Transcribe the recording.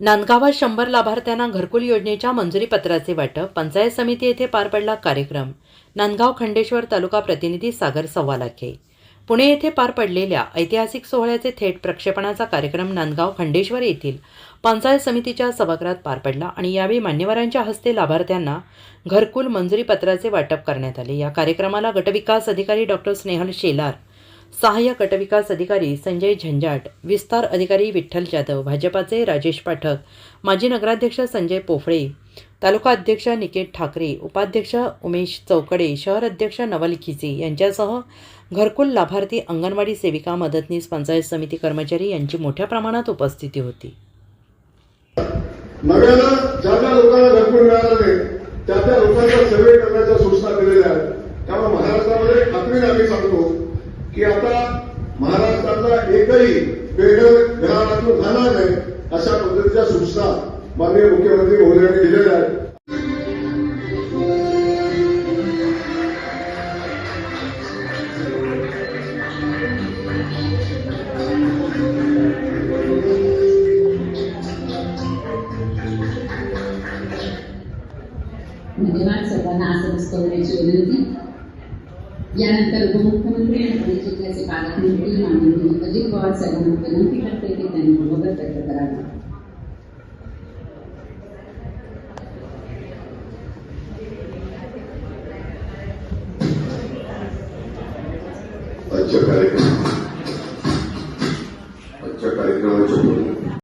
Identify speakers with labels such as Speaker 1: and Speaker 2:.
Speaker 1: नांदगावात शंभर लाभार्थ्यांना घरकुल योजनेच्या मंजुरीपत्राचे वाटप पंचायत समिती येथे पार पडला कार्यक्रम. नांदगाव खंडेश्वर तालुका प्रतिनिधी सागर सव्वालाखे. पुणे येथे पार पडलेल्या ऐतिहासिक सोहळ्याचे थेट प्रक्षेपणाचा कार्यक्रम नांदगाव खंडेश्वर येथील पंचायत समितीच्या सभागृहात पार पडला आणि यावेळी मान्यवरांच्या हस्ते लाभार्थ्यांना घरकुल मंजुरीपत्राचे वाटप करण्यात आले. या कार्यक्रमाला गटविकास अधिकारी डॉक्टर स्नेहल शेलार सहाय्यक गटविकास अधिकारी संजय झंजाट विस्तार अधिकारी विठ्ठल जाधव भाजपाचे राजेश पाठक माजी नगराध्यक्ष संजय पोफळे तालुका अध्यक्ष निकेत ठाकरे उपाध्यक्ष उमेश चौकडे शहर अध्यक्ष नवल खिचे यांच्यासह घरकुल लाभार्थी अंगणवाडी सेविका मदतनीस पंचायत समिती कर्मचारी यांची मोठ्या प्रमाणात उपस्थिती होती.
Speaker 2: नव्यानं ज्या ज्या लोकांना घरकुल मिळालं नाही त्या त्या लोकांचा सर्वे करण्याच्या सूचना दिलेल्या आहेत. त्यामुळे महाराष्ट्रामध्ये खात्रीने आम्ही सांगतो की आता महाराष्ट्रातला एकही बेघर घराण्यातून जाणार नाही अशा पद्धतीच्या सूचना माननीय मुख्यमंत्री महोदयांनी दिलेल्या आहेत.
Speaker 3: धन्यवाद सर्वांना आसन करण्याची विनंती. यानंतर उपमुख्यमंत्री आणि पुणे जिल्ह्याचे पालकमंत्री माननीय अजित पवार साहेबांना विनंती करते की त्यांनी मनोगत व्यक्त करावे.
Speaker 2: आजच्या कार्यक्रम